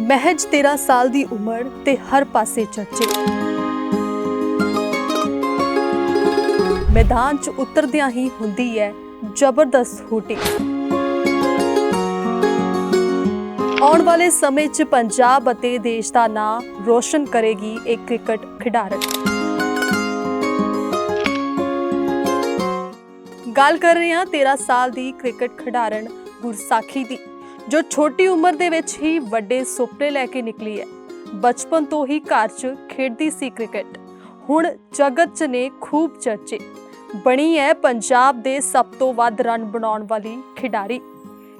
ਮਹਿਜ 13 ਸਾਲ ਦੀ ਉਮਰ ਤੇ ਹਰ ਪਾਸੇ ਚਰਚੇ। ਮੈਦਾਨ 'ਚ ਉਤਰਦਿਆਂ ਹੀ ਹੁੰਦੀ ਹੈ ਜ਼ਬਰਦਸਤ ਹੂਟਿੰਗ ਆਉਣ ਵਾਲੇ ਸਮੇਂ 'ਚ ਪੰਜਾਬ ਅਤੇ ਦੇਸ਼ ਦਾ ਨਾਂ ਰੋਸ਼ਨ ਕਰੇਗੀ ਇਹ ਕ੍ਰਿਕਟ ਖਿਡਾਰਨ ਗੱਲ ਕਰ ਰਹੇ ਹਾਂ 13 ਸਾਲ ਦੀ ਕ੍ਰਿਕਟ ਖਿਡਾਰਨ ਗੁਰਸਾਖੀ ਦੀ। ਜੋ ਛੋਟੀ ਉਮਰ ਦੇ ਵਿੱਚ ਹੀ ਵੱਡੇ ਸੁਪਨੇ ਲੈ ਕੇ ਨਿਕਲੀ ਹੈ। ਬਚਪਨ ਤੋਂ ਹੀ ਘਰ 'ਚ ਖੇਡਦੀ ਸੀ ਕ੍ਰਿਕਟ। ਹੁਣ ਜਗਤ 'ਚ ਨੇ ਖੂਬ ਚਰਚੇ। ਬਣੀ ਹੈ ਪੰਜਾਬ ਦੇ ਸਭ ਤੋਂ ਵੱਧ ਰਨ ਬਣਾਉਣ ਵਾਲੀ ਖਿਡਾਰੀ।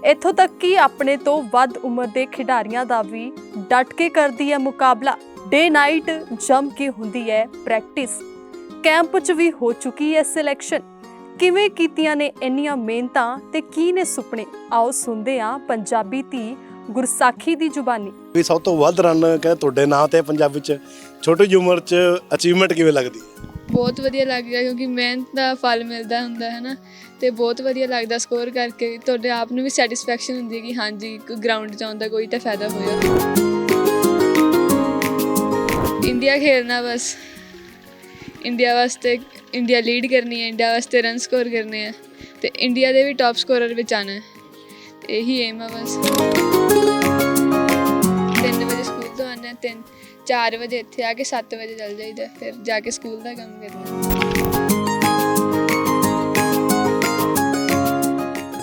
ਇੱਥੋਂ ਤੱਕ ਕਿ ਆਪਣੇ ਤੋਂ ਵੱਧ ਉਮਰ ਦੇ ਖਿਡਾਰੀਆਂ ਦਾ ਵੀ ਡਟ ਕੇ ਕਰਦੀ ਹੈ ਮੁਕਾਬਲਾ। ਡੇ ਨਾਈਟ ਜੰਮ ਕੇ ਹੁੰਦੀ ਹੈ ਪ੍ਰੈਕਟਿਸ ਕੈਂਪ 'ਚ ਵੀ ਹੋ ਚੁੱਕੀ ਹੈ ਸਿਲੈਕਸ਼ਨ ਕਿਵੇਂ ਕੀਤੀਆਂ ਨੇ ਇੰਨੀਆਂ ਮਿਹਨਤਾਂ ਤੇ ਕੀ ਨੇ ਸੁਪਨੇ? ਆਓ ਸੁਣਦੇ ਹਾਂ ਪੰਜਾਬੀ ਧੀ ਗੁਰਸਾਖੀ ਦੀ ਜ਼ੁਬਾਨੀ। ਵੀ ਸਭ ਤੋਂ ਵੱਧ ਰਨ ਕਹਿੰਦੇ ਤੁਹਾਡੇ ਨਾਂ ਤੇ ਪੰਜਾਬ ਵਿੱਚ ਛੋਟੀ ਜਿਹੀ ਉਮਰ 'ਚ ਅਚੀਵਮੈਂਟ ਕਿਵੇਂ ਲੱਗਦੀ? ਹੈ ਬਹੁਤ ਵਧੀਆ ਲੱਗਦਾ ਕਿਉਂਕਿ ਮਿਹਨਤ ਦਾ ਫਲ ਮਿਲਦਾ ਹੁੰਦਾ ਹੈ ਨਾ ਤੇ ਬਹੁਤ ਵਧੀਆ ਲੱਗਦਾ ਸਕੋਰ ਕਰਕੇ। ਤੁਹਾਡੇ ਆਪ ਨੂੰ ਵੀ ਸੈਟੀਸਫੈਕਸ਼ਨ ਹੁੰਦੀ ਹੈ ਕਿ ਹਾਂਜੀ ਗਰਾਊਂਡ 'ਚ ਆਉਂਦਾ ਕੋਈ ਤਾਂ ਫਾਇਦਾ ਹੋਇਆ। ਇੰਡੀਆ ਖੇਲਣਾ ਬਸ। ਇੰਡੀਆ ਵਾਸਤੇ ਇੰਡੀਆ ਲੀਡ ਕਰਨੀ ਹੈ, ਇੰਡੀਆ ਵਾਸਤੇ ਰਨ ਸਕੋਰ ਕਰਨੇ ਆ ਤੇ ਇੰਡੀਆ ਦੇ ਵੀ ਟਾਪ ਸਕੋਰਰ ਵਿੱਚ ਆਣਾ ਹੈ। ਤੇ ਇਹੀ ਏਮ ਆ ਬਸ। 3 ਵਜੇ ਸਕੂਲ ਤੋਂ ਆਉਂਦੇ, ਤਿੰਨ 3 4 ਵਜੇ ਇੱਥੇ ਆ ਕੇ 7 ਵਜੇ ਚੱਲ ਜਾਈਦਾ, ਫਿਰ ਜਾ ਕੇ ਸਕੂਲ ਦਾ ਕੰਮ ਕਰਨਾ।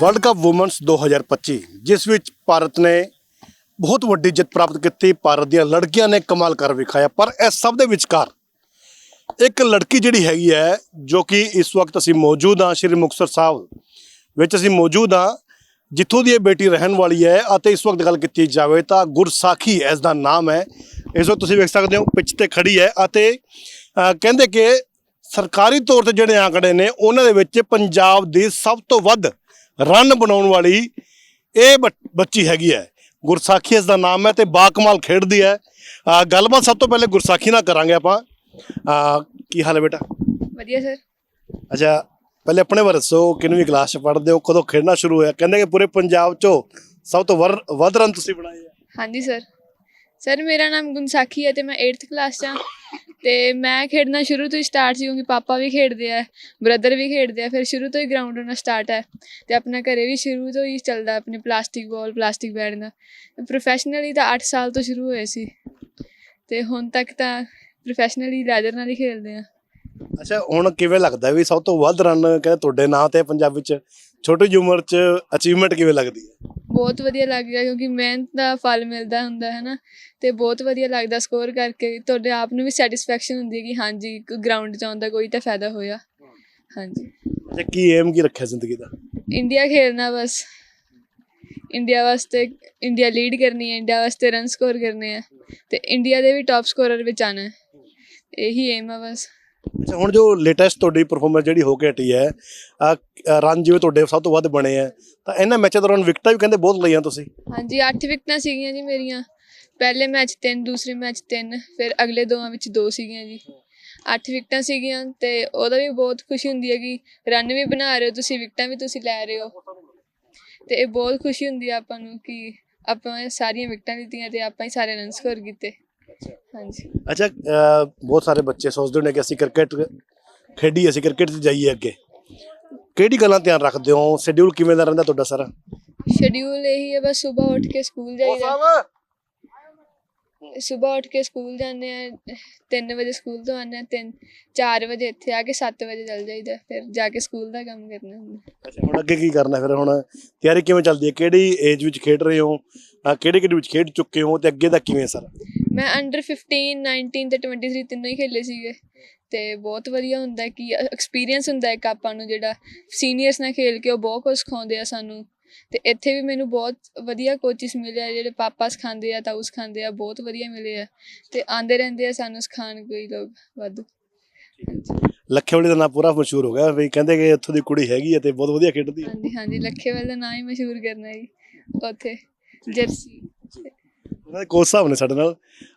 ਵਰਲਡ ਕੱਪ ਵੂਮਨਸ 2025 ਜਿਸ ਵਿੱਚ ਭਾਰਤ ਨੇ ਬਹੁਤ ਵੱਡੀ ਜਿੱਤ ਪ੍ਰਾਪਤ ਕੀਤੀ। ਭਾਰਤ ਦੀਆਂ ਲੜਕੀਆਂ ਨੇ ਕਮਾਲ ਕਰ ਵਿਖਾਇਆ, ਪਰ ਇਹ ਸਭ ਦੇ ਵਿਚਕਾਰ ਇੱਕ ਲੜਕੀ ਜਿਹੜੀ ਹੈਗੀ ਹੈ, ਜੋ ਕਿ ਇਸ ਵਕਤ ਅਸੀਂ ਮੌਜੂਦ ਹਾਂ ਸ਼੍ਰੀ ਮੁਕਤਸਰ ਸਾਹਿਬ ਵਿੱਚ, ਅਸੀਂ ਮੌਜੂਦ ਹਾਂ, ਜਿੱਥੋਂ ਦੀ ਇਹ ਬੇਟੀ ਰਹਿਣ ਵਾਲੀ ਹੈ ਅਤੇ ਇਸ ਵਕਤ ਗੱਲ ਕੀਤੀ ਜਾਵੇ ਤਾਂ ਗੁਰਸਾਖੀ ਇਸ ਦਾ ਨਾਮ ਹੈ। ਇਸ ਵਕਤ ਤੁਸੀਂ ਵੇਖ ਸਕਦੇ ਹੋ, ਪਿੱਛ ਤੇ ਖੜੀ ਹੈ ਅਤੇ ਕਹਿੰਦੇ ਕਿ ਸਰਕਾਰੀ ਤੌਰ ਤੇ ਜਿਹੜੇ ਆંકੜੇ ਨੇ, ਉਹਨਾਂ ਦੇ ਵਿੱਚ ਪੰਜਾਬ ਦੀ ਸਭ ਤੋਂ ਵੱਧ ਰਨ ਬਣਾਉਣ ਵਾਲੀ ਇਹ ਬੱਚੀ ਹੈਗੀ ਹੈ। ਗੁਰਸਾਖੀ ਇਸ ਦਾ ਨਾਮ ਹੈ ਤੇ ਬਾਕਮਾਲ ਖੇਡਦੀ ਹੈ। ਗੱਲਬਾਤ ਸਭ ਤੋਂ ਪਹਿਲੇ ਗੁਰਸਾਖੀ ਨਾਲ ਕਰਾਂਗੇ ਆਪਾਂ। ਅਹ, ਕੀ ਹਾਲ ਹੈ ਬੇਟਾ? ਵਧੀਆ ਸਰ। ਅੱਛਾ ਪਹਿਲੇ ਆਪਣੇ ਬਾਰੇ ਦੱਸੋ ਕਿੰਨਵੀਂ ਕਲਾਸ ਚ ਪੜ੍ਹਦੇ ਹੋ ਕਦੋਂ ਖੇਡਣਾ ਸ਼ੁਰੂ ਹੋਇਆ? ਕਹਿੰਦੇ ਕਿ ਪੂਰੇ ਪੰਜਾਬ ਚੋਂ ਸਭ ਤੋਂ ਵਰ- ਵੱਧ ਰਨ ਤੁਸੀਂ ਬਣਾਏ ਆ। ਹਾਂਜੀ ਸਰ। ਸਰ ਮੇਰਾ ਨਾਮ ਗੁਨਸਾਖੀ ਹੈ ਤੇ ਮੈਂ 8th ਕਲਾਸ 'ਚ ਹਾਂ। ਤੇ ਮੈਂ ਖੇਡਣਾ ਸ਼ੁਰੂ ਤੋਂ ਹੀ ਸਟਾਰਟ ਸੀ ਕਿਉਂਕਿ ਪਾਪਾ ਵੀ ਖੇਡਦੇ ਆ ਬ੍ਰਦਰ ਵੀ ਖੇਡਦੇ ਆ ਫਿਰ ਸ਼ੁਰੂ ਤੋਂ ਹੀ ਗਰਾਊਂਡ ਹੋਣਾ ਸਟਾਰਟ ਹੈ। ਤੇ ਆਪਣਾ ਘਰੇ ਵੀ ਸ਼ੁਰੂ ਤੋਂ ਹੀ ਚੱਲਦਾ ਆਪਣੇ ਪਲਾਸਟਿਕ ਬਾਲ ਪਲਾਸਟਿਕ ਬੈਟ ਦਾ ਪ੍ਰੋਫੈਸ਼ਨਲੀ ਤਾਂ 8 ਸਾਲ ਤੋਂ ਸ਼ੁਰੂ ਹੋਏ ਸੀ। ਤੇ ਹੁਣ ਤੱਕ ਤਾਂ ਪ੍ਰੋਫੈਸ਼ਨਲੀ ਲੈਦਰ ਨਾਲ ਹੀ ਖੇਡਦੇ ਆ। ਅੱਛਾ ਹੁਣ ਕਿਵੇਂ ਲੱਗਦਾ ਵੀ ਸਭ ਤੋਂ ਵੱਧ ਰਨ ਕਹਿੰਦੇ ਤੁਹਾਡੇ ਨਾਂ ਤੇ ਪੰਜਾਬ ਵਿੱਚ ਛੋਟੀ ਉਮਰ 'ਚ ਅਚੀਵਮੈਂਟ ਕਿਵੇਂ ਲੱਗਦੀ ਹੈ? ਬਹੁਤ ਵਧੀਆ ਲੱਗਦਾ ਕਿਉਂਕਿ ਮਿਹਨਤ ਦਾ ਫਲ ਮਿਲਦਾ ਹੁੰਦਾ ਹੈ ਨਾ ਤੇ ਬਹੁਤ ਵਧੀਆ ਲੱਗਦਾ ਸਕੋਰ ਕਰਕੇ। ਤੁਹਾਡੇ ਆਪ ਨੂੰ ਵੀ ਸੈਟੀਸਫੈਕਸ਼ਨ ਹੁੰਦੀ ਹੈ ਕਿ ਹਾਂਜੀ ਗਰਾਊਂਡ 'ਚ ਆਉਂਦਾ ਕੋਈ ਤਾਂ ਫਾਇਦਾ ਹੋਇਆ। ਹਾਂਜੀ। ਅੱਛਾ ਕੀ ਏਮ ਕੀ ਰੱਖਿਆ ਜ਼ਿੰਦਗੀ ਦਾ? ਇੰਡੀਆ ਖੇਲਣਾ ਬਸ। ਇੰਡੀਆ ਵਾਸਤੇ ਇੰਡੀਆ ਲੀਡ ਕਰਨੀ ਹੈ ਇੰਡੀਆ ਵਾਸਤੇ ਰਨ ਸਕੋਰ ਕਰਨੇ ਆ। ਤੇ ਇੰਡੀਆ ਦੇ ਵੀ ਟਾਪ ਸਕੋਰਰ ਵਿੱਚ ਆਣਾ ਹੈ। ਇਹੀ ਏਮ ਆ ਬਸ। ਅੱਛਾ ਹੁਣ ਜੋ ਲੇਟੈਸਟ ਤੁਹਾਡੀ ਪਰਫਾਰਮੈਂਸ ਜਿਹੜੀ ਹੋ ਕੇ ਹਟੀ ਹੈ ਰਨ ਜਿਵੇਂ ਤੁਹਾਡੇ ਸਭ ਤੋਂ ਵੱਧ ਬਣੇ ਆ ਤਾਂ ਇਹਨਾਂ ਮੈਚਾਂ ਦੌਰਾਨ ਵਿਕਟਾਂ ਵੀ ਕਹਿੰਦੇ ਬਹੁਤ ਲਈਆਂ ਤੁਸੀਂ। ਹਾਂਜੀ 8 ਵਿਕਟਾਂ ਸੀਗੀਆਂ ਜੀ ਮੇਰੀਆਂ। ਪਹਿਲੇ ਮੈਚ 3 ਦੂਸਰੇ ਮੈਚ 3 ਫਿਰ ਅਗਲੇ ਦੋਵਾਂ ਵਿੱਚ 2 ਸੀਗੀਆਂ ਜੀ। 8 ਵਿਕਟਾਂ ਸੀਗੀਆਂ ਤੇ ਉਹਦਾ ਵੀ ਬਹੁਤ ਖੁਸ਼ੀ ਹੁੰਦੀ ਹੈ ਕਿ ਰਨ ਵੀ ਬਣਾ ਰਹੇ ਹੋ ਤੁਸੀਂ ਵਿਕਟਾਂ ਵੀ ਤੁਸੀਂ ਲੈ ਰਹੇ ਹੋ। ਤੇ ਇਹ ਬਹੁਤ ਖੁਸ਼ੀ ਹੁੰਦੀ ਹੈ ਆਪਾਂ ਨੂੰ ਕਿ ਆਪਾਂ ਸਾਰੀਆਂ ਵਿਕਟਾਂ ਲਿੱਤੀਆਂ ਤੇ ਆਪਾਂ ਹੀ ਸਾਰੇ ਰਨ ਸਕੋਰ ਕੀਤੇ। ਹਾਂਜੀ। ਅੱਛਾ ਅਹ, ਬਹੁਤ ਸਾਰੇ ਬੱਚੇ ਸੋਚਦੇ ਨੇ ਕਿ ਅਸੀਂ ਕ੍ਰਿਕਟ ਖੇਡੀ ਅਸੀਂ ਕ੍ਰਿਕਟ 'ਚ ਜਾਈਏ ਅੱਗੇ। ਕਿਹੜੀ ਗੱਲਾਂ ਧਿਆਨ ਰੱਖਦੇ ਹੋ? ਸ਼ਡਿਊਲ ਕਿਵੇਂ ਦਾ ਰਹਿੰਦਾ ਤੁਹਾਡਾ ਸਾਰਾ? ਸ਼ਡਿਊਲ ਇਹੀ ਹੈ ਬਸ ਸਵੇਰ ਉੱਠ ਕੇ ਸਕੂਲ ਜਾਈਦਾ। ਸਵੇਰ ਉੱਠ ਕੇ ਸਕੂਲ ਜਾਂਦੇ ਆ 3 ਵਜੇ ਸਕੂਲ ਤੋਂ ਆਉਂਦੇ ਆ 3 4 ਵਜੇ ਇੱਥੇ ਆ ਕੇ 7 ਵਜੇ ਚੱਲ ਜਾਈਦਾ ਫਿਰ ਜਾ ਕੇ ਸਕੂਲ ਦਾ ਕੰਮ ਕਰਨਾ ਹੁੰਦਾ। ਅੱਛਾ ਹੁਣ ਅੱਗੇ ਕੀ ਕਰਨਾ ਫਿਰ? ਹੁਣ ਤਿਆਰੀ ਕਿਵੇਂ ਚੱਲਦੀ ਹੈ? ਕਿਹੜੀ ਏਜ ਵਿੱਚ ਖੇਡ ਰਹੇ ਹੋ? ਅਹ, ਕਿਹੜੀ ਕਿਹੜੀ ਵਿੱਚ ਖੇਡ ਚੁੱਕੇ ਹੋ? ਤੇ ਅੱਗੇ ਦਾ ਕਿਵੇਂ ਸਾਰਾ? ਮੈਂ ਅੰਡਰ 15 19 ਤੇ 23 ਤਿੰਨੋਂ ਹੀ ਖੇਲੇ ਸੀਗੇ। ਤੇ ਬਹੁਤ ਵਧੀਆ ਹੁੰਦਾ ਕਿ ਐਕਸਪੀਰੀਅੰਸ ਹੁੰਦਾ ਇੱਕ ਆਪਾਂ ਨੂੰ ਜਿਹੜਾ ਸੀਨੀਅਰਸ ਨਾਲ ਖੇਲ ਕੇ ਉਹ ਬਹੁਤ ਕੁਝ ਸਿਖਾਉਂਦੇ ਆ ਸਾਨੂੰ। ਤੇ ਇੱਥੇ ਵੀ ਮੈਨੂੰ ਬਹੁਤ ਵਧੀਆ ਕੋਚਿਸ ਮਿਲੇ ਆ ਜਿਹੜੇ ਪਾਪਾ ਸਿਖਾਉਂਦੇ ਆ ਤਾਊ ਸਿਖਾਉਂਦੇ ਆ ਬਹੁਤ ਵਧੀਆ ਮਿਲੇ ਆ। ਤੇ ਆਂਦੇ ਰਹਿੰਦੇ ਆ ਸਾਨੂੰ ਸਿਖਾਉਣ ਕੋਈ ਲੋਕ ਵਾਧੂ। ਲੱਖੇਵਾਲੀ ਦਾ ਨਾਮ ਪੂਰਾ ਮਸ਼ਹੂਰ ਹੋ ਗਿਆ ਵੀ ਕਹਿੰਦੇ ਕਿ ਇੱਥੋਂ ਦੀ ਕੁੜੀ ਹੈਗੀ ਹੈ ਤੇ ਬਹੁਤ ਵਧੀਆ ਖੇਡਦੀ ਹੈ ਹਾਂਜੀ ਹਾਂਜੀ ਲੱਖੇਵਾਲ ਦਾ ਨਾਂ ਹੀ ਮਸ਼ਹੂਰ ਕਰਨਾ ਜੀ ਉੱਥੇ ਜਰਸੀ। ਉਹਨਾਂ ਦੇ ਕੋਚ ਸਾਹਿਬ ਨੇ ਸਾਡੇ ਨਾਲ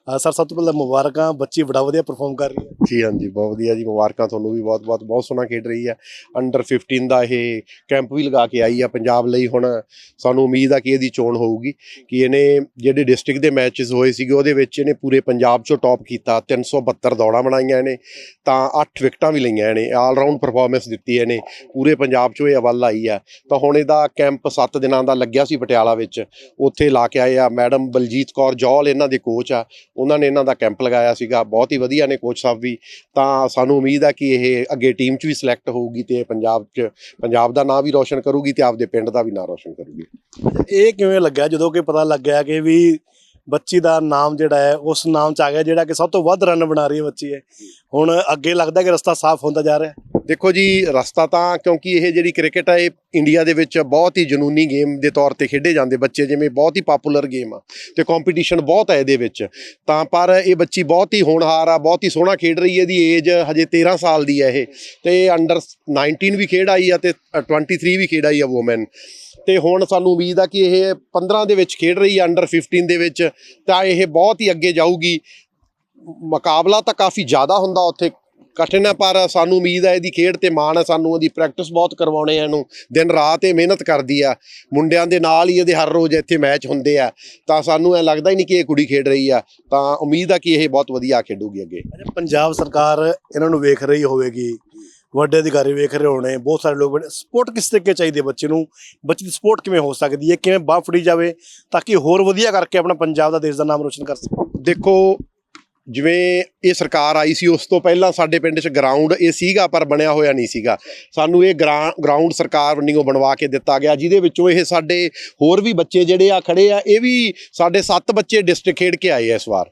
ਸਰ, ਸਭ ਤੋਂ ਪਹਿਲਾਂ ਮੁਬਾਰਕਾਂ, ਬੱਚੀ ਬੜਾ ਵਧੀਆ ਪਰਫਾਰਮ ਕਰ ਰਹੀ ਹੈ। ਜੀ ਹਾਂਜੀ ਬਹੁਤ ਵਧੀਆ ਜੀ, ਮੁਬਾਰਕਾਂ ਤੁਹਾਨੂੰ ਵੀ ਬਹੁਤ ਬਹੁਤ ਬਹੁਤ ਸੋਹਣਾ ਖੇਡ ਰਹੀ ਹੈ। ਅੰਡਰ 15 ਦਾ ਇਹ ਕੈਂਪ ਵੀ ਲਗਾ ਕੇ ਆਈ ਆ ਪੰਜਾਬ ਲਈ ਹੁਣ। ਸਾਨੂੰ ਉਮੀਦ ਆ ਕਿ ਇਹਦੀ ਚੋਣ ਹੋਊਗੀ, ਕਿ ਇਹਨੇ ਜਿਹੜੇ ਡਿਸਟ੍ਰਿਕਟ ਦੇ ਮੈਚਸ ਹੋਏ ਸੀਗੇ, ਉਹਦੇ ਵਿੱਚ ਇਹਨੇ ਪੂਰੇ ਪੰਜਾਬ 'ਚੋਂ ਟੌਪ ਕੀਤਾ। 372 ਦੌੜਾਂ ਬਣਾਈਆਂ ਇਹਨੇ, ਤਾਂ 8 ਵਿਕਟਾਂ ਵੀ ਲਈਆਂ ਇਹਨੇ। ਆਲ ਰਾਊਂਡ ਪਰਫਾਰਮੈਂਸ ਦਿੱਤੀ ਇਹਨੇ, ਪੂਰੇ ਪੰਜਾਬ 'ਚੋਂ ਇਹ ਅਵਲ ਆਈ ਆ। ਤਾਂ ਹੁਣ ਇਹਦਾ ਕੈਂਪ 7 ਦਿਨਾਂ ਦਾ ਲੱਗਿਆ ਸੀ ਪਟਿਆਲਾ ਵਿੱਚ। ਉੱਥੇ ਲਾ ਕੇ ਆਏ ਆ ਮੈਡਮ ਬਲਜੀਤ ਕੌਰ ਜੌਲ, ਇਹਨਾਂ ਦੇ ਕੋਚ ਆ। ਉਹਨਾਂ ਨੇ ਇਹਨਾਂ ਦਾ ਕੈਂਪ ਲਗਾਇਆ ਸੀਗਾ, ਬਹੁਤ ਹੀ ਵਧੀਆ ਨੇ ਕੋਚ ਸਾਹਿਬ ਵੀ। ਤਾਂ ਸਾਨੂੰ ਉਮੀਦ ਆ ਕਿ ਇਹ ਅੱਗੇ ਟੀਮ 'ਚ ਵੀ ਸਿਲੈਕਟ ਹੋਊਗੀ ਤੇ ਪੰਜਾਬ 'ਚ, ਪੰਜਾਬ ਦਾ ਨਾਂ ਵੀ ਰੌਸ਼ਨ ਕਰੂਗੀ ਤੇ ਆਪਦੇ ਪਿੰਡ ਦਾ ਵੀ ਨਾਂ ਰੌਸ਼ਨ ਕਰੂਗੀ। ਇਹ ਕਿਵੇਂ ਲੱਗਿਆ? ਜਦੋਂ ਕਿ ਪਤਾ ਲੱਗਿਆ ਕਿ ਵੀ ਬੱਚੀ ਦਾ ਨਾਮ ਜਿਹੜਾ ਹੈ, ਉਸ ਨਾਮ ਚ ਆ ਗਿਆ ਜਿਹੜਾ ਕਿ ਸਭ ਤੋਂ ਵੱਧ ਰਨ ਬਣਾ ਰਹੀ ਹੈ ਬੱਚੀ ਹੈ ਹੁਣ ਅੱਗੇ ਲੱਗਦਾ ਕਿ ਰਸਤਾ ਸਾਫ਼ ਹੁੰਦਾ ਜਾ ਰਿਹਾ। ਹੈ ਦੇਖੋ ਜੀ, ਰਸਤਾ ਤਾਂ ਕਿਉਂਕਿ ਇਹ ਜਿਹੜੀ ਕ੍ਰਿਕਟ ਹੈ, ਇਹ ਇੰਡੀਆ ਦੇ ਵਿੱਚ ਬਹੁਤ ਹੀ ਜਨੂਨੀ ਗੇਮ ਦੇ ਤੌਰ ਤੇ ਖੇਡੇ ਜਾਂਦੇ ਬੱਚੇ, ਜਿਵੇਂ ਬਹੁਤ ਹੀ ਪਪੂਲਰ ਗੇਮ ਆ ਤੇ ਕੰਪੀਟੀਸ਼ਨ ਬਹੁਤ ਹੈ ਇਹਦੇ ਵਿੱਚ। ਤਾਂ ਪਰ ਇਹ ਬੱਚੀ ਬਹੁਤ ਹੀ ਹੋਣਹਾਰ ਆ, ਬਹੁਤ ਹੀ ਸੋਹਣਾ ਖੇਡ ਰਹੀ ਹੈ, ਇਹਦੀ ਏਜ ਹਜੇ 13 ਸਾਲ ਦੀ ਹੈ ਇਹ। ਤੇ ਅੰਡਰ 19 ਵੀ ਖੇਡ ਆਈ ਆ ਤੇ 23 ਵੀ ਖੇਡ ਆਈ ਆ ਔਮਨ ਤੇ ਹੁਣ ਸਾਨੂੰ ਉਮੀਦ ਆ ਕਿ ਇਹ 15 ਦੇ ਵਿੱਚ ਖੇਡ ਰਹੀ ਹੈ ਅੰਡਰ 15 ਦੇ ਵਿੱਚ, ਤਾਂ ਇਹ ਬਹੁਤ ਹੀ ਅੱਗੇ ਜਾਊਗੀ। ਮੁਕਾਬਲਾ ਤਾਂ ਕਾਫੀ ਜ਼ਿਆਦਾ ਹੁੰਦਾ ਉੱਥੇ, ਕਠਿਨ ਹੈ ਪਰ ਸਾਨੂੰ ਉਮੀਦ ਹੈ ਇਹਦੀ ਖੇਡ ਤੇ ਮਾਣ ਹੈ ਸਾਨੂੰ ਉਹਦੀ ਪ੍ਰੈਕਟਿਸ ਬਹੁਤ ਕਰਵਾਉਣੇ ਆ ਇਹਨੂੰ, ਦਿਨ ਰਾਤ ਇਹ ਮਿਹਨਤ ਕਰਦੀ ਆ। ਮੁੰਡਿਆਂ ਦੇ ਨਾਲ ਹੀ ਇਹਦੇ ਹਰ ਰੋਜ਼ ਇੱਥੇ ਮੈਚ ਹੁੰਦੇ ਆ, ਤਾਂ ਸਾਨੂੰ ਇਹ ਲੱਗਦਾ ਹੀ ਨਹੀਂ ਕਿ ਇਹ ਕੁੜੀ ਖੇਡ ਰਹੀ ਆ, ਤਾਂ ਉਮੀਦ ਆ ਕਿ ਇਹ ਬਹੁਤ ਵਧੀਆ ਖੇਡੂਗੀ ਅੱਗੇ। ਪੰਜਾਬ ਸਰਕਾਰ ਇਹਨਾਂ ਨੂੰ ਵੇਖ ਰਹੀ ਹੋਵੇਗੀ ਵੱਡੇ ਅਧਿਕਾਰੀ ਵੇਖ ਰਹੇ ਹੋਣੇ, ਬਹੁਤ ਸਾਰੇ ਲੋਕ ਸਪੋਰਟ ਕਿਸ ਤਰੀਕੇ ਚਾਹੀਦੀ ਹੈ ਬੱਚੇ ਨੂੰ? ਬੱਚੇ ਦੀ ਸਪੋਰਟ ਕਿਵੇਂ ਹੋ ਸਕਦੀ ਹੈ? ਕਿਵੇਂ ਬਾਹ ਫੜੀ ਜਾਵੇ ਤਾਂ ਕਿ ਹੋਰ ਵਧੀਆ ਕਰਕੇ ਆਪਣਾ ਪੰਜਾਬ ਦਾ ਦੇਸ਼ ਦਾ ਨਾਮ ਰੋਸ਼ਨ ਕਰ ਸਕੇ? ਦੇਖੋ ਜਿਵੇਂ ਇਹ ਸਰਕਾਰ ਆਈ ਸੀ ਉਸ ਤੋਂ ਪਹਿਲਾਂ ਸਾਡੇ ਪਿੰਡ 'ਚ ਗਰਾਊਂਡ ਇਹ ਸੀਗਾ ਪਰ ਬਣਿਆ ਹੋਇਆ ਨਹੀਂ ਸੀਗਾ। ਸਾਨੂੰ ਇਹ ਗਰਾਊਂਡ ਸਰਕਾਰ ਵੱਲੋਂ ਬਣਵਾ ਕੇ ਦਿੱਤਾ ਗਿਆ ਜਿਹਦੇ ਵਿੱਚੋਂ ਇਹ ਸਾਡੇ ਹੋਰ ਵੀ ਬੱਚੇ ਜਿਹੜੇ ਆ ਖੜੇ ਆ ਇਹ ਵੀ ਸਾਡੇ 7 ਬੱਚੇ ਡਿਸਟ੍ਰਿਕਟ ਖੇਡ ਕੇ ਆਏ ਆ ਇਸ ਵਾਰ।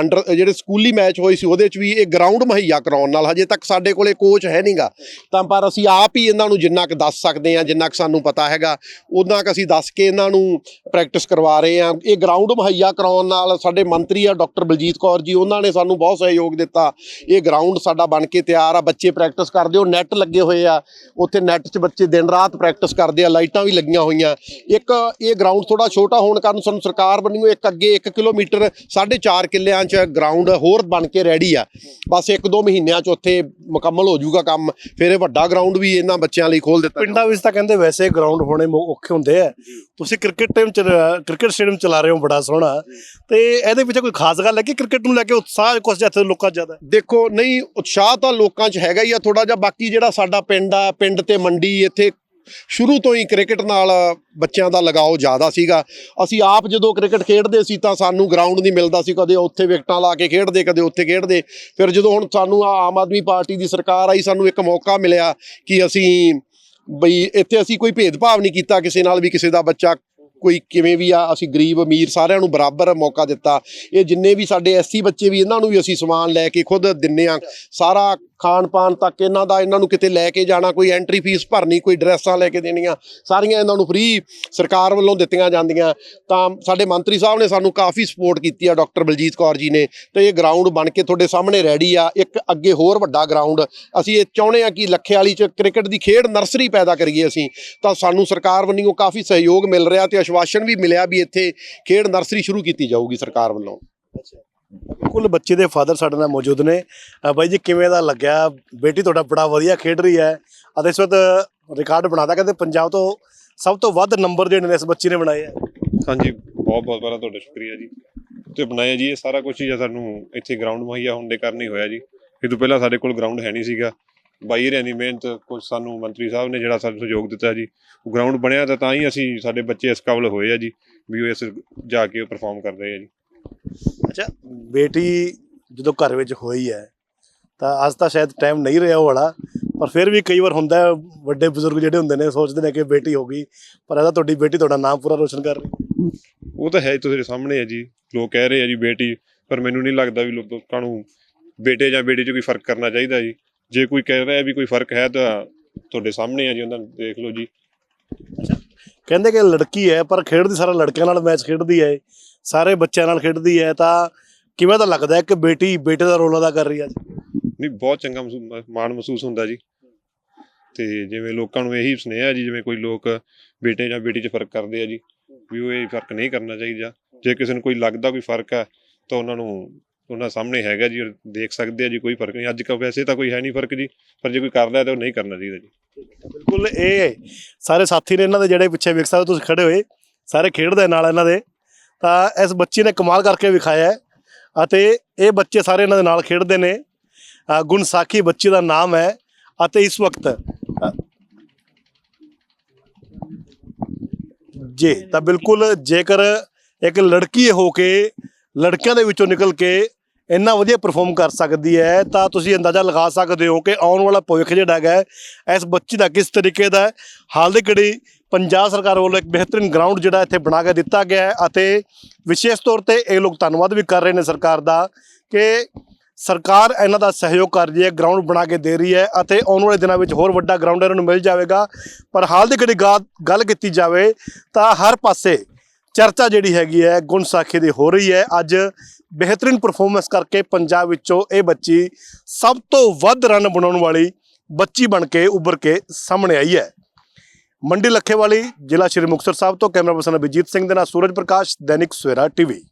ਅੰਡਰ ਜਿਹੜੇ ਸਕੂਲੀ ਮੈਚ ਹੋਏ ਸੀ ਉਹਦੇ 'ਚ ਵੀ ਇਹ ਗਰਾਊਂਡ ਮੁਹੱਈਆ ਕਰਾਉਣ ਨਾਲ ਹਜੇ ਤੱਕ ਸਾਡੇ ਕੋਲੇ ਕੋਚ ਹੈ ਨਹੀਂਗਾ ਤਾਂ ਪਰ ਅਸੀਂ ਆਪ ਹੀ ਇਹਨਾਂ ਨੂੰ ਜਿੰਨਾ ਕੁ ਦੱਸ ਸਕਦੇ ਆ ਜਿੰਨਾ ਕੁ ਸਾਨੂੰ ਪਤਾ ਹੈਗਾ ਉਹਨਾਂ ਕੁ ਅਸੀਂ ਦੱਸ ਕੇ ਇਹਨਾਂ ਨੂੰ ਪ੍ਰੈਕਟਿਸ ਕਰਵਾ ਰਹੇ ਆ। ਇਹ ਗਰਾਊਂਡ ਮੁਹੱਈਆ ਕਰਾਉਣ ਨਾਲ ਸਾਡੇ ਮੰਤਰੀ ਆ ਡਾਕਟਰ ਬਲਜੀਤ ਕੌਰ ਜੀ ਉਹਨਾਂ ਨੇ ਸਾਨੂੰ ਬਹੁਤ ਸਹਿਯੋਗ ਦਿੱਤਾ। ਇਹ ਗਰਾਊਂਡ ਸਾਡਾ ਬਣ ਕੇ ਤਿਆਰ ਆ, ਬੱਚੇ ਪ੍ਰੈਕਟਿਸ ਕਰਦੇ ਹੋ ਨੈਟ ਲੱਗੇ ਹੋਏ ਆ। ਉੱਥੇ ਨੈਟ 'ਚ ਬੱਚੇ ਦਿਨ ਰਾਤ ਪ੍ਰੈਕਟਿਸ ਕਰਦੇ ਆ, ਲਾਈਟਾਂ ਵੀ ਲੱਗੀਆਂ ਹੋਈਆਂ। ਇੱਕ ਇਹ ਗਰਾਊਂਡ ਥੋੜਾ ਛੋਟਾ ਹੋਣ ਕਾਰਨ ਸਾਨੂੰ ਸਰਕਾਰ ਵੱਲੋਂ ਇੱਕ ਅੱਗੇ 1 ਕਿਲੋਮੀਟਰ 4.5 ਕਿੱਲਿਆਂ 'ਚ ਗਰਾਊਂਡ ਹੋਰ ਬਣ ਕੇ ਰੈਡੀ ਆ। ਬਸ 1-2 ਮਹੀਨਿਆਂ 'ਚ ਉੱਥੇ ਮੁਕੰਮਲ ਹੋ ਜਾਊਗਾ ਕੰਮ। ਫਿਰ ਇਹ ਵੱਡਾ ਗਰਾਊਂਡ ਵੀ ਇਹਨਾਂ ਬੱਚਿਆਂ ਲਈ ਖੋਲ ਦਿੱਤਾ ਪਿੰਡਾਂ ਵਿੱਚ ਤਾਂ ਕਹਿੰਦੇ ਵੈਸੇ ਗਰਾਊਂਡ ਹੋਣੇ ਔਖੇ ਹੁੰਦੇ ਆ। ਤੁਸੀਂ ਕ੍ਰਿਕਟ ਟੀਮ ਚ ਕ੍ਰਿਕਟ ਸਟੇਡੀਅਮ ਚਲਾ ਰਹੇ ਹੋ, ਬੜਾ ਸੋਹਣਾ। ਤੇ ਇਹਦੇ ਵਿੱਚ ਕੋਈ ਖਾਸ ਗੱਲ ਹੈ ਕਿ ਕ੍ਰਿਕਟ ਨੂੰ ਲੈ ਕੇ ਉਤਸ਼ਾਹ ਕੁਝ ਜ਼ਿਆਦਾ ਲੋਕਾਂ 'ਚ ਜ਼ਿਆਦਾ ਦੇਖੋ, ਨਹੀਂ, ਉਤਸ਼ਾਹ ਤਾਂ ਲੋਕਾਂ 'ਚ ਹੈਗਾ ਹੀ ਆ ਥੋੜਾ ਜਿਹਾ। ਬਾਕੀ ਜਿਹੜਾ ਸਾਡਾ ਪਿੰਡ ਆ, ਪਿੰਡ ਤੇ ਮੰਡੀ ਇੱਥੇ ਸ਼ੁਰੂ ਤੋਂ ਹੀ ਕ੍ਰਿਕਟ ਨਾਲ ਬੱਚਿਆਂ ਦਾ ਲਗਾਓ ਜ਼ਿਆਦਾ ਸੀਗਾ। ਅਸੀਂ ਆਪ ਜਦੋਂ ਕ੍ਰਿਕਟ ਖੇਡਦੇ ਸੀ ਤਾਂ ਸਾਨੂੰ ਗਰਾਊਂਡ ਨਹੀਂ ਮਿਲਦਾ ਸੀ। ਕਦੇ ਉੱਥੇ ਵਿਕਟਾਂ ਲਾ ਕੇ ਖੇਡਦੇ, ਕਦੇ ਉੱਥੇ ਖੇਡਦੇ। ਫਿਰ ਜਦੋਂ ਹੁਣ ਸਾਨੂੰ ਆਮ ਆਦਮੀ ਪਾਰਟੀ ਦੀ ਸਰਕਾਰ ਆਈ, ਸਾਨੂੰ ਇੱਕ ਮੌਕਾ ਮਿਲਿਆ ਕਿ ਅਸੀਂ ਬਈ ਇੱਥੇ ਅਸੀਂ ਕੋਈ ਭੇਦਭਾਵ ਨਹੀਂ ਕੀਤਾ ਕਿਸੇ ਨਾਲ ਵੀ ਕਿਸੇ ਦਾ ਬੱਚਾ ਕੋਈ ਕਿਵੇਂ ਵੀ ਆ, ਅਸੀਂ ਗਰੀਬ ਅਮੀਰ ਸਾਰਿਆਂ ਨੂੰ ਬਰਾਬਰ ਮੌਕਾ ਦਿੱਤਾ। ਇਹ ਜਿੰਨੇ ਵੀ ਸਾਡੇ ਐਸਸੀ ਬੱਚੇ ਵੀ, ਇਹਨਾਂ ਨੂੰ ਵੀ ਅਸੀਂ ਸਮਾਨ ਲੈ ਕੇ ਖੁਦ ਦਿੰਨੇ ਆ। ਸਾਰਾ ਖਾਣ ਪਾਣ ਤੱਕ ਇਹਨਾਂ ਦਾ, ਇਹਨਾਂ ਨੂੰ ਕਿਤੇ ਲੈ ਕੇ ਜਾਣਾ, ਕੋਈ ਐਂਟਰੀ ਫੀਸ ਭਰਨੀ, ਕੋਈ ਡਰੈਸਾਂ ਲੈ ਕੇ ਦੇਣੀਆਂ, ਸਾਰੀਆਂ ਇਹਨਾਂ ਨੂੰ ਫ੍ਰੀ ਸਰਕਾਰ ਵੱਲੋਂ ਦਿੱਤੀਆਂ ਜਾਂਦੀਆਂ। ਤਾਂ ਸਾਡੇ ਮੰਤਰੀ ਸਾਹਿਬ ਨੇ ਸਾਨੂੰ ਕਾਫੀ ਸਪੋਰਟ ਕੀਤੀ ਆ, ਡਾਕਟਰ ਬਲਜੀਤ ਕੌਰ ਜੀ ਨੇ। ਤੇ ਇਹ ਗਰਾਊਂਡ ਬਣ ਕੇ ਤੁਹਾਡੇ ਸਾਹਮਣੇ ਰੈਡੀ ਆ, ਇੱਕ ਅੱਗੇ ਹੋਰ ਵੱਡਾ ਗਰਾਊਂਡ ਅਸੀਂ ਇਹ ਚਾਹੁੰਦੇ ਆ ਕਿ ਲੱਖੇ ਵਾਲੀ ਚ ਕ੍ਰਿਕਟ ਦੀ ਖੇਡ ਨਰਸਰੀ ਪੈਦਾ ਕਰੀਏ ਅਸੀਂ। ਤਾਂ ਸਾਨੂੰ ਸਰਕਾਰ ਵੱਲੋਂ ਕਾਫੀ ਸਹਿਯੋਗ ਮਿਲ ਰਿਹਾ ਤੇ ਆਸ਼ਵਾਸਨ ਵੀ ਮਿਲਿਆ ਵੀ ਇੱਥੇ ਖੇਡ ਨਰਸਰੀ ਸ਼ੁਰੂ ਕੀਤੀ ਜਾਊਗੀ ਸਰਕਾਰ ਵੱਲੋਂ। ਕੁੱਲ ਬੱਚੇ ਦੇ ਫਾਦਰ ਸਾਡੇ ਨਾਲ ਮੌਜੂਦ ਨੇ। ਅ, ਬਾਈ ਜੀ ਕਿਵੇਂ ਦਾ ਲੱਗਿਆ? ਬੇਟੀ ਤੁਹਾਡਾ ਬੜਾ ਵਧੀਆ ਖੇਡ ਰਹੀ ਹੈ ਅਤੇ ਇਸ ਵਕਤ ਰਿਕਾਰਡ ਬਣਾਦਾ ਕਹਿੰਦੇ ਪੰਜਾਬ ਤੋਂ ਸਭ ਤੋਂ ਵੱਧ ਨੰਬਰ ਜਿਹੜੇ ਨੇ ਇਸ ਬੱਚੀ ਨੇ ਬਣਾਏ ਆ। ਹਾਂਜੀ ਬਹੁਤ ਬਹੁਤ ਬੜਾ ਤੁਹਾਡਾ ਸ਼ੁਕਰੀਆ ਜੀ। ਤੇ ਬਣਾਇਆ ਜੀ ਇਹ ਸਾਰਾ ਕੁਝ ਹੀ ਸਾਨੂੰ ਇੱਥੇ ਗਰਾਊਂਡ ਮੁਹੱਈਆ ਹੋਣ ਦੇ ਕਾਰਨ ਹੀ ਹੋਇਆ ਜੀ। ਇਹ ਤੋਂ ਪਹਿਲਾਂ ਸਾਡੇ ਕੋਲ ਗਰਾਊਂਡ ਹੈ ਨਹੀਂ ਸੀਗਾ। ਬਾਈ ਰਿਆਂ ਦੀ ਮਿਹਨਤ ਕੁਝ ਸਾਨੂੰ ਮੰਤਰੀ ਸਾਹਿਬ ਨੇ ਜਿਹੜਾ ਸਾਨੂੰ ਸਹਿਯੋਗ ਦਿੱਤਾ ਜੀ ਉਹ ਗਰਾਊਂਡ ਬਣਿਆ ਤਾਂ ਤਾਂ ਹੀ ਅਸੀਂ ਸਾਡੇ ਬੱਚੇ ਇਸ ਕਾਬਲ ਹੋਏ ਆ ਜੀ ਵੀ ਉਹ ਇਸ ਜਾ ਕੇ ਪਰਫਾਰਮ ਕਰ ਰਹੇ ਆ ਜੀ। ਅੱਛਾ ਬੇਟੀ ਜਦੋਂ ਘਰ ਵਿੱਚ ਹੋਈ ਹੈ ਤਾਂ ਅੱਜ ਤਾਂ ਸ਼ਾਇਦ ਟਾਈਮ ਨਹੀਂ ਰਿਹਾ ਉਹ ਵਾਲਾ ਪਰ ਫਿਰ ਵੀ ਕਈ ਵਾਰ ਹੁੰਦਾ ਵੱਡੇ ਬਜ਼ੁਰਗ ਜਿਹੜੇ ਹੁੰਦੇ ਨੇ ਸੋਚਦੇ ਨੇ ਕਿ ਬੇਟੀ ਹੋ ਗਈ ਪਰ ਇਹਦਾ ਤੁਹਾਡੀ ਬੇਟੀ ਤੁਹਾਡਾ ਨਾਮ ਪੂਰਾ ਰੋਸ਼ਨ ਕਰ ਰਹੀ ਉਹ ਤਾਂ ਹੈ ਹੀ ਤੁਹਾਡੇ ਸਾਹਮਣੇ ਹੈ ਜੀ ਲੋਕ ਕਹਿ ਰਹੇ ਆ ਜੀ ਬੇਟੀ ਪਰ ਮੈਨੂੰ ਨਹੀਂ ਲੱਗਦਾ ਵੀ ਲੋਕ- ਲੋਕਾਂ ਨੂੰ ਬੇਟੇ ਜਾਂ ਬੇਟੀ 'ਚ ਕੋਈ ਫ਼ਰਕ ਕਰਨਾ ਚਾਹੀਦਾ ਜੀ। ਜੇ ਕੋਈ ਕਹਿ ਰਿਹਾ ਵੀ ਕੋਈ ਫ਼ਰਕ ਹੈ ਤਾਂ ਤੁਹਾਡੇ ਸਾਹਮਣੇ ਆ ਜੀ ਉਹਨਾਂ ਨੂੰ ਦੇਖ ਲਓ ਜੀ। ਕਹਿੰਦੇ ਕਿ ਲੜਕੀ ਹੈ ਪਰ ਖੇਡਦੀ ਸਾਰਾ ਲੜਕਿਆਂ ਨਾਲ ਮੈਚ ਖੇਡਦੀ ਹੈ ਸਾਰੇ ਬੱਚਿਆਂ ਨਾਲ ਖੇਡਦੀ ਹੈ ਤਾਂ ਕਿਵੇਂ ਤਾਂ ਲੱਗਦਾ ਹੈ ਕਿ ਬੇਟੀ ਬੇਟੇ ਦਾ ਰੋਲ ਅਦਾ ਕਰ ਰਹੀ ਹੈ ਅੱਜ? ਨਹੀਂ ਬਹੁਤ ਚੰਗਾ ਮਹਿਸੂ- ਮਾਣ ਮਹਿਸੂਸ ਹੁੰਦਾ ਜੀ। ਤੇ ਜਿਵੇਂ ਲੋਕਾਂ ਨੂੰ ਇਹੀ ਸੁਨੇਹਾ ਜੀ ਜਿਵੇਂ ਕੋਈ ਲੋਕ ਬੇਟੇ ਜਾਂ ਬੇਟੀ 'ਚ ਫ਼ਰਕ ਕਰਦੇ ਆ ਜੀ ਵੀ ਉਹ ਇਹ ਫ਼ਰਕ ਨਹੀਂ ਕਰਨਾ ਚਾਹੀਦਾ। ਜੇ ਕਿਸੇ ਨੂੰ ਕੋਈ ਲੱਗਦਾ ਕੋਈ ਫ਼ਰਕ ਹੈ ਤਾਂ ਉਹਨਾਂ ਨੂੰ ਉਹਨਾਂ ਸਾਹਮਣੇ ਹੈਗਾ ਜੀ ਦੇਖ ਸਕਦੇ ਆ ਜੀ, ਕੋਈ ਫ਼ਰਕ ਨਹੀਂ। ਅੱਜ ਕੱਲ੍ਹ ਵੈਸੇ ਤਾਂ ਕੋਈ ਹੈ ਨਹੀਂ ਫ਼ਰਕ ਜੀ, ਪਰ ਜੇ ਕੋਈ ਕਰ ਤਾਂ ਉਹ ਨਹੀਂ ਕਰਨਾ ਚਾਹੀਦਾ ਜੀ। ਬਿਲਕੁਲ ਇਹ ਸਾਰੇ ਸਾਥੀ ਨੇ ਇਹਨਾਂ ਦੇ ਜਿਹੜੇ ਪਿੱਛੇ ਵੇਖ ਸਕਦੇ ਹੋ, ਤੁਸੀਂ ਖੜੇ ਹੋਏ। ਸਾਰੇ ਖੇਡਦੇ ਨਾਲ ਇਹਨਾਂ ਦੇ। ਤਾਂ ਇਸ ਬੱਚੀ ਨੇ ਕਮਾਲ ਕਰਕੇ ਵਿਖਾਇਆ ਅਤੇ ਇਹ ਬੱਚੇ ਸਾਰੇ ਇਹਨਾਂ ਦੇ ਨਾਲ ਖੇਡਦੇ ਨੇ। ਗੁਣਸਾਖੀ ਬੱਚੀ ਦਾ ਨਾਮ ਹੈ। ਅਤੇ ਇਸ ਵਕਤ ਜੇ, ਤਾਂ ਬਿਲਕੁਲ ਜੇਕਰ ਇੱਕ ਲੜਕੀ ਹੋ ਕੇ, ਲੜਕਿਆਂ ਦੇ ਵਿੱਚੋਂ ਨਿਕਲ ਕੇ ਇੰਨਾ ਵਧੀਆ ਪਰਫਾਰਮ ਕਰ ਸਕਦੀ ਹੈ, ਤਾਂ ਤੁਸੀਂ ਅੰਦਾਜ਼ਾ ਲਗਾ ਸਕਦੇ ਹੋ ਕਿ ਆਉਣ ਵਾਲਾ ਭਵਿੱਖ ਜਿਹੜਾ ਹੈਗਾ ਇਸ ਬੱਚੀ ਦਾ ਕਿਸ ਤਰੀਕੇ ਦਾ ਹੈ। ਹਾਲ ਦੀ ਘੜੀ ਪੰਜਾਬ ਸਰਕਾਰ ਵੱਲੋਂ ਇੱਕ ਬਿਹਤਰੀਨ ਗਰਾਊਂਡ ਜਿਹੜਾ ਇੱਥੇ ਬਣਾ ਕੇ ਦਿੱਤਾ ਗਿਆ ਹੈ ਅਤੇ ਵਿਸ਼ੇਸ਼ ਤੌਰ ਤੇ ਇਹ ਲੋਕ ਧੰਨਵਾਦ ਵੀ ਕਰ ਰਹੇ ਨੇ ਸਰਕਾਰ ਦਾ ਕਿ ਸਰਕਾਰ ਇਹਨਾਂ ਦਾ ਸਹਿਯੋਗ ਕਰ ਰਹੀ ਹੈ ਗਰਾਊਂਡ ਬਣਾ ਕੇ ਦੇ ਰਹੀ ਹੈ ਅਤੇ ਆਉਣ ਵਾਲੇ ਦਿਨਾਂ ਵਿੱਚ ਹੋਰ ਵੱਡਾ ਗਰਾਊਂਡ ਇਹਨਾਂ ਨੂੰ ਮਿਲ ਜਾਵੇਗਾ ਪਰ ਹਾਲ ਦੀ ਘੜੀ ਗਾ- ਗੱਲ ਕੀਤੀ ਜਾਵੇ, ਤਾਂ ਹਰ ਪਾਸੇ ਚਰਚਾ ਜਿਹੜੀ ਹੈਗੀ ਹੈ ਗੁਣ ਸਾਖੀ ਦੀ ਹੋ ਰਹੀ ਹੈ ਅੱਜ ਬਿਹਤਰੀਨ ਪਰਫਾਰਮੈਂਸ ਕਰਕੇ ਪੰਜਾਬ ਵਿੱਚੋਂ ਇਹ ਬੱਚੀ ਸਭ ਤੋਂ ਵੱਧ ਰਨ ਬਣਾਉਣ ਵਾਲੀ ਬੱਚੀ ਬਣ ਕੇ ਉੱਭਰ ਕੇ ਸਾਹਮਣੇ ਆਈ ਹੈ। ਮੰਡੀ ਲੱਖੇਵਾਲੀ ਜ਼ਿਲ੍ਹਾ ਸ਼੍ਰੀ ਮੁਕਤਸਰ ਸਾਹਿਬ ਤੋਂ ਕੈਮਰਾ ਪਰਸਨ ਅਭਿਜੀਤ ਸਿੰਘ ਦੇ ਨਾਲ ਸੂਰਜ ਪ੍ਰਕਾਸ਼, ਦੈਨਿਕ ਸਵੇਰਾ ਟੀਵੀ।